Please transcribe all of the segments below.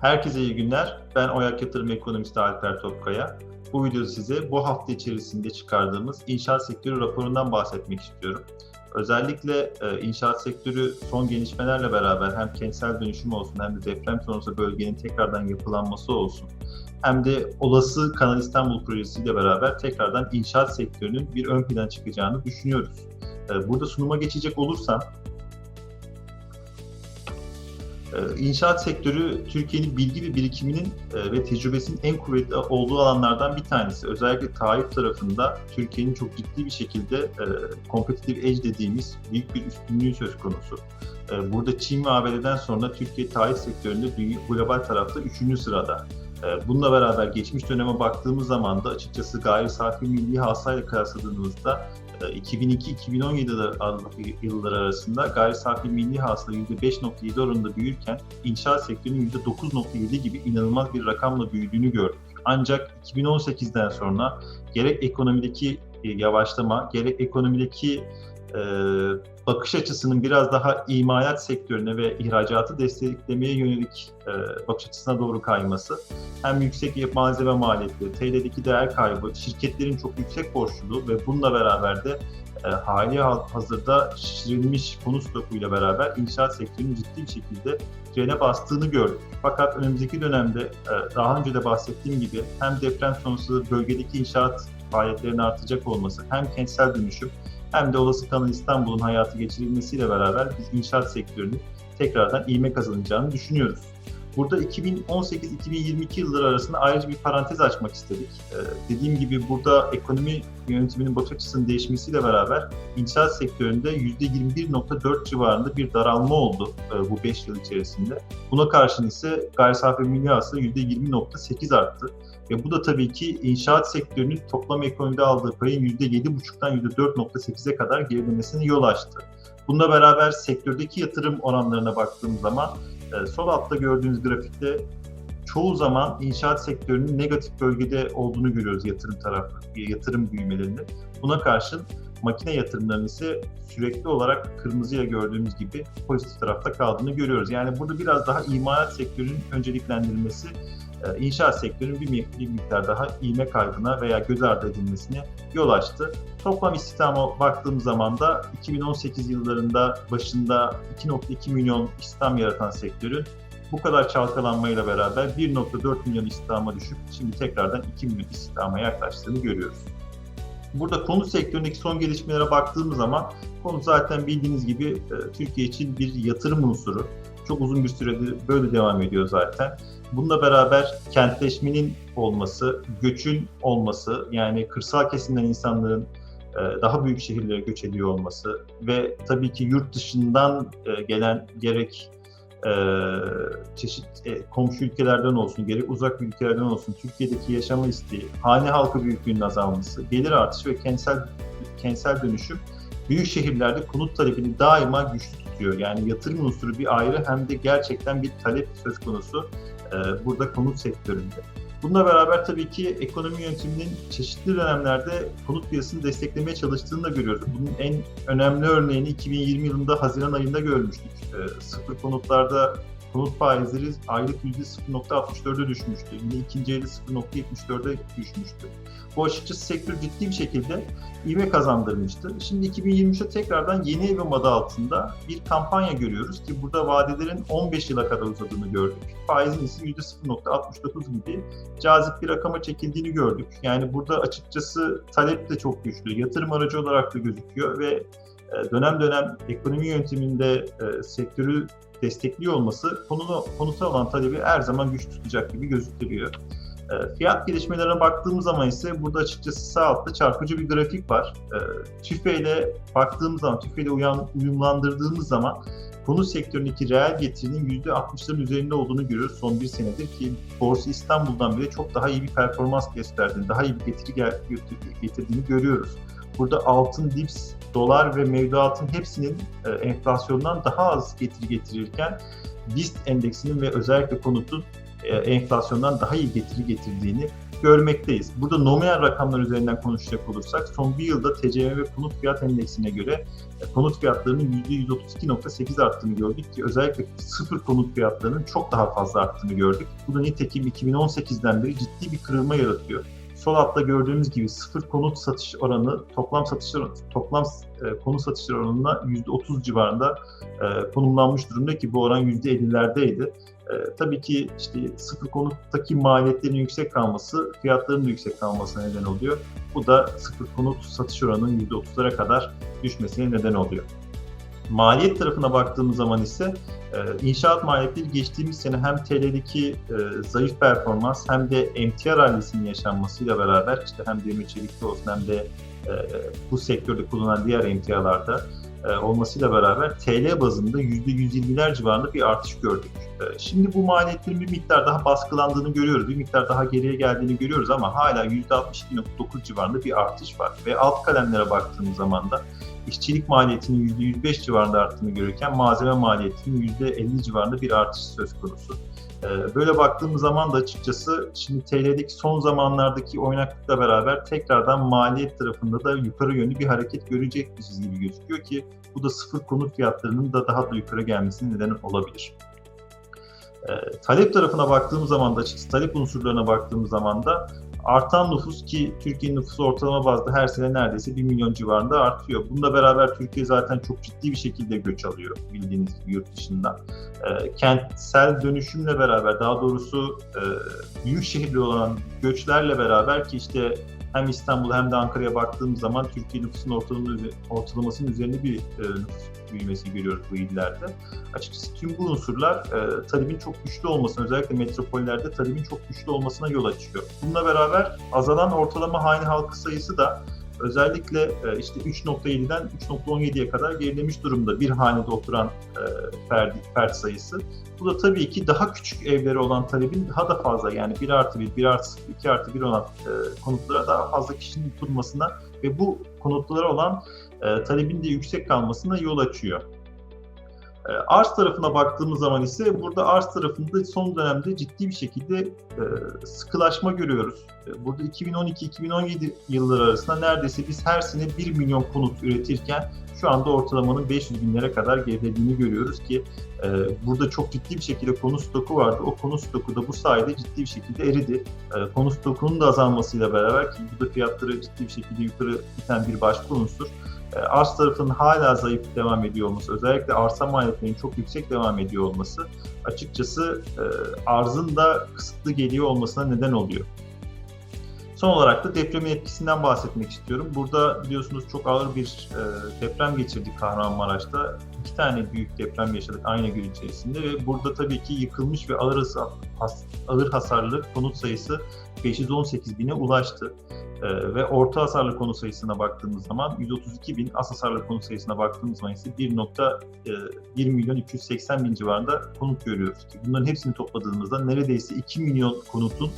Herkese iyi günler. Ben Oyak Yatırım Ekonomisti Alper Topkaya. Bu videoda size bu hafta içerisinde çıkardığımız inşaat sektörü raporundan bahsetmek istiyorum. Özellikle e, inşaat sektörü son gelişmelerle beraber hem kentsel dönüşüm olsun hem de deprem sonrası bölgenin tekrardan yapılanması olsun hem de olası Kanal İstanbul projesiyle beraber tekrardan inşaat sektörünün bir ön plan çıkacağını düşünüyoruz. E, burada sunuma geçecek olursam İnşaat sektörü Türkiye'nin bilgi ve birikiminin e, ve tecrübesinin en kuvvetli olduğu alanlardan bir tanesi. Özellikle taahhüt tarafında Türkiye'nin çok ciddi bir şekilde e, competitive edge dediğimiz büyük bir üstünlüğü söz konusu. E, burada Çin ve ABD'den sonra Türkiye taahhüt sektöründe global tarafta 3. sırada. Bununla beraber geçmiş döneme baktığımız zaman da açıkçası gayri safi milli hasayla kıyasladığımızda 2002-2017 yılları arasında gayri safi milli hasıla %5.7 oranında büyürken inşaat sektörünün %9.7 gibi inanılmaz bir rakamla büyüdüğünü gördük. Ancak 2018'den sonra gerek ekonomideki yavaşlama, gerek ekonomideki e, bakış açısının biraz daha imalat sektörüne ve ihracatı desteklemeye yönelik e, bakış açısına doğru kayması, hem yüksek malzeme maliyetleri, TL'deki değer kaybı, şirketlerin çok yüksek borçluluğu ve bununla beraber de e, hali hazırda şişirilmiş konu stokuyla beraber inşaat sektörünün ciddi bir şekilde frene bastığını gördük. Fakat önümüzdeki dönemde e, daha önce de bahsettiğim gibi hem deprem sonrası bölgedeki inşaat faaliyetlerinin artacak olması, hem kentsel dönüşüm, hem de olası Kanal İstanbul'un hayatı geçirilmesiyle beraber biz inşaat sektörünün tekrardan ivme kazanacağını düşünüyoruz. Burada 2018-2022 yılları arasında ayrıca bir parantez açmak istedik. Ee, dediğim gibi burada ekonomi yönetiminin bakış açısının değişmesiyle beraber inşaat sektöründe %21.4 civarında bir daralma oldu e, bu 5 yıl içerisinde. Buna karşın ise gayri safi milli hasıla %20.8 arttı. Ve bu da tabii ki inşaat sektörünün toplam ekonomide aldığı payın %7,5'tan %4,8'e kadar gerilemesine yol açtı. Bununla beraber sektördeki yatırım oranlarına baktığımız zaman e, sol altta gördüğünüz grafikte çoğu zaman inşaat sektörünün negatif bölgede olduğunu görüyoruz yatırım tarafı, yatırım büyümelerinde. Buna karşın makine yatırımlarının ise sürekli olarak kırmızıya gördüğümüz gibi pozitif tarafta kaldığını görüyoruz. Yani burada biraz daha imalat sektörünün önceliklendirilmesi inşaat sektörünün bir, bir miktar daha iğme kaybına veya göz ardı edilmesine yol açtı. Toplam istihdama baktığımız zaman da 2018 yıllarında başında 2.2 milyon istihdam yaratan sektörün bu kadar çalkalanmayla beraber 1.4 milyon istihdama düşüp şimdi tekrardan 2 milyon istihdama yaklaştığını görüyoruz. Burada konut sektöründeki son gelişmelere baktığımız zaman konu zaten bildiğiniz gibi e, Türkiye için bir yatırım unsuru. Çok uzun bir süredir böyle devam ediyor zaten. Bununla beraber kentleşmenin olması, göçün olması, yani kırsal kesimden insanların e, daha büyük şehirlere göç ediyor olması ve tabii ki yurt dışından e, gelen gerek e, çeşit komşu ülkelerden olsun, gerek uzak ülkelerden olsun Türkiye'deki yaşama isteği, hane halkı büyüklüğünün azalması, gelir artışı ve kentsel kentsel dönüşüm büyük şehirlerde konut talebini daima güçlü tutuyor. Yani yatırım unsuru bir ayrı hem de gerçekten bir talep söz konusu e, burada konut sektöründe. Bununla beraber tabii ki ekonomi yönetiminin çeşitli dönemlerde konut piyasasını desteklemeye çalıştığını da görüyoruz. Bunun en önemli örneğini 2020 yılında Haziran ayında görmüştük. E, sıfır konutlarda konut faizleri aylık %0.64'e düşmüştü. Yine ikinci elde 0.74'e düşmüştü. Bu açıkçası sektör ciddi bir şekilde ivme kazandırmıştı. Şimdi 2023'te tekrardan yeni evim adı altında bir kampanya görüyoruz ki burada vadelerin 15 yıla kadar uzadığını gördük. Faizin ise %0.69 gibi cazip bir rakama çekildiğini gördük. Yani burada açıkçası talep de çok güçlü. Yatırım aracı olarak da gözüküyor ve dönem dönem ekonomi yönetiminde e, sektörü destekliyor olması konuna, konuta olan talebi her zaman güç tutacak gibi gözüküyor. E, fiyat gelişmelerine baktığımız zaman ise burada açıkçası sağ altta çarpıcı bir grafik var. E, TÜFE ile baktığımız zaman, TÜFE ile uyan, uyumlandırdığımız zaman konut sektöründeki reel getirinin %60'ların üzerinde olduğunu görüyoruz son bir senedir ki Borsa İstanbul'dan bile çok daha iyi bir performans gösterdiğini, daha iyi bir getiri getirdiğini görüyoruz. Burada altın, dips, dolar ve mevduatın hepsinin e, enflasyondan daha az getiri getirirken BIST endeksinin ve özellikle konutun e, enflasyondan daha iyi getiri getirdiğini görmekteyiz. Burada nominal rakamlar üzerinden konuşacak olursak son bir yılda TCM ve konut fiyat endeksine göre e, konut fiyatlarının %132.8 arttığını gördük ki özellikle sıfır konut fiyatlarının çok daha fazla arttığını gördük. Bu da nitekim 2018'den beri ciddi bir kırılma yaratıyor. Sol altta gördüğümüz gibi sıfır konut satış oranı toplam satışlar toplam e, konut satışlar oranına %30 civarında e, konumlanmış durumda ki bu oran %50'lerdeydi. E, tabii ki işte sıfır konuttaki maliyetlerin yüksek kalması, fiyatların da yüksek kalmasına neden oluyor. Bu da sıfır konut satış oranının %30'lara kadar düşmesine neden oluyor. Maliyet tarafına baktığımız zaman ise e, inşaat maliyetleri geçtiğimiz sene hem TL'deki e, zayıf performans hem de emtia rallisinin yaşanmasıyla beraber işte hem demir çelikte olsun hem de e, bu sektörde kullanılan diğer emtialarda e, olmasıyla beraber TL bazında %120'ler civarında bir artış gördük. E, şimdi bu maliyetlerin bir miktar daha baskılandığını görüyoruz, bir miktar daha geriye geldiğini görüyoruz ama hala %62.9 civarında bir artış var. Ve alt kalemlere baktığımız zaman da işçilik maliyetinin %105 civarında arttığını görürken malzeme maliyetinin %50 civarında bir artış söz konusu. Ee, böyle baktığımız zaman da açıkçası şimdi TL'deki son zamanlardaki oynaklıkla beraber tekrardan maliyet tarafında da yukarı yönlü bir hareket görecekmişiz gibi gözüküyor ki bu da sıfır konut fiyatlarının da daha da yukarı gelmesine neden olabilir. E, talep tarafına baktığımız zaman da açıkçası talep unsurlarına baktığımız zaman da artan nüfus ki Türkiye'nin nüfusu ortalama bazda her sene neredeyse 1 milyon civarında artıyor. Bununla beraber Türkiye zaten çok ciddi bir şekilde göç alıyor bildiğiniz gibi yurt dışından. E, kentsel dönüşümle beraber daha doğrusu e, büyük şehirli olan göçlerle beraber ki işte hem İstanbul hem de Ankara'ya baktığımız zaman Türkiye nüfusunun ortalamasının üzerinde bir e, nüfus büyümesi görüyoruz bu illerde. Açıkçası tüm bu unsurlar e, talebin çok güçlü olmasına, özellikle metropollerde talebin çok güçlü olmasına yol açıyor. Bununla beraber azalan ortalama hane halkı sayısı da özellikle e, işte 3.7'den 3.17'ye kadar gerilemiş durumda bir hanede oturan e, fert, fert sayısı. Bu da tabii ki daha küçük evleri olan talebin daha da fazla yani 1 artı 1, 1 artı 0, 2 artı 1 olan e, konutlara daha fazla kişinin tutulmasına ve bu konutlara olan e, talebin de yüksek kalmasına yol açıyor. E, arz tarafına baktığımız zaman ise burada arz tarafında son dönemde ciddi bir şekilde e, sıkılaşma görüyoruz. E, burada 2012-2017 yılları arasında neredeyse biz her sene 1 milyon konut üretirken şu anda ortalamanın 500 binlere kadar gerilediğini görüyoruz ki e, burada çok ciddi bir şekilde konut stoku vardı. O konut stoku da bu sayede ciddi bir şekilde eridi. Konut stokunun da azalmasıyla beraber ki bu da fiyatları ciddi bir şekilde yukarı iten bir başka unsur. E, arz tarafının hala zayıf devam ediyor olması, özellikle arsa maliyetlerinin çok yüksek devam ediyor olması açıkçası e, arzın da kısıtlı geliyor olmasına neden oluyor. Son olarak da depremin etkisinden bahsetmek istiyorum. Burada biliyorsunuz çok ağır bir e, deprem geçirdik Kahramanmaraş'ta. İki tane büyük deprem yaşadık aynı gün içerisinde ve burada tabii ki yıkılmış ve ağır, has, ağır hasarlı konut sayısı 518 bine ulaştı. E, ve orta hasarlı konu sayısına baktığımız zaman 132 bin, az hasarlı konu sayısına baktığımız zaman ise 1.1 milyon 280 bin civarında konut görüyoruz bunların hepsini topladığımızda neredeyse 2 milyon konutun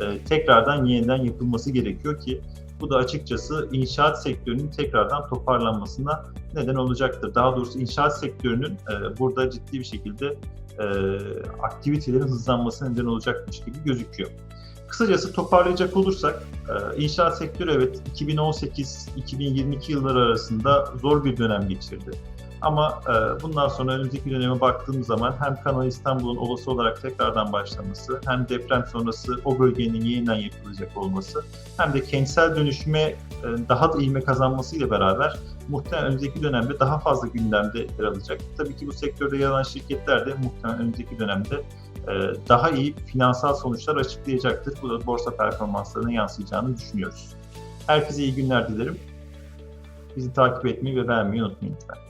e, tekrardan yeniden yapılması gerekiyor ki bu da açıkçası inşaat sektörünün tekrardan toparlanmasına neden olacaktır. Daha doğrusu inşaat sektörünün e, burada ciddi bir şekilde e, aktivitelerin hızlanmasına neden olacakmış gibi gözüküyor. Kısacası toparlayacak olursak inşaat sektörü evet 2018-2022 yılları arasında zor bir dönem geçirdi. Ama e, bundan sonra önümüzdeki döneme baktığımız zaman hem Kanal İstanbul'un olası olarak tekrardan başlaması, hem deprem sonrası o bölgenin yeniden yapılacak olması, hem de kentsel dönüşüme e, daha da ivme kazanmasıyla beraber muhtemelen önümüzdeki dönemde daha fazla gündemde yer alacak. Tabii ki bu sektörde yer alan şirketler de muhtemelen önümüzdeki dönemde e, daha iyi finansal sonuçlar açıklayacaktır. Bu da borsa performanslarına yansıyacağını düşünüyoruz. Herkese iyi günler dilerim. Bizi takip etmeyi ve beğenmeyi unutmayın lütfen.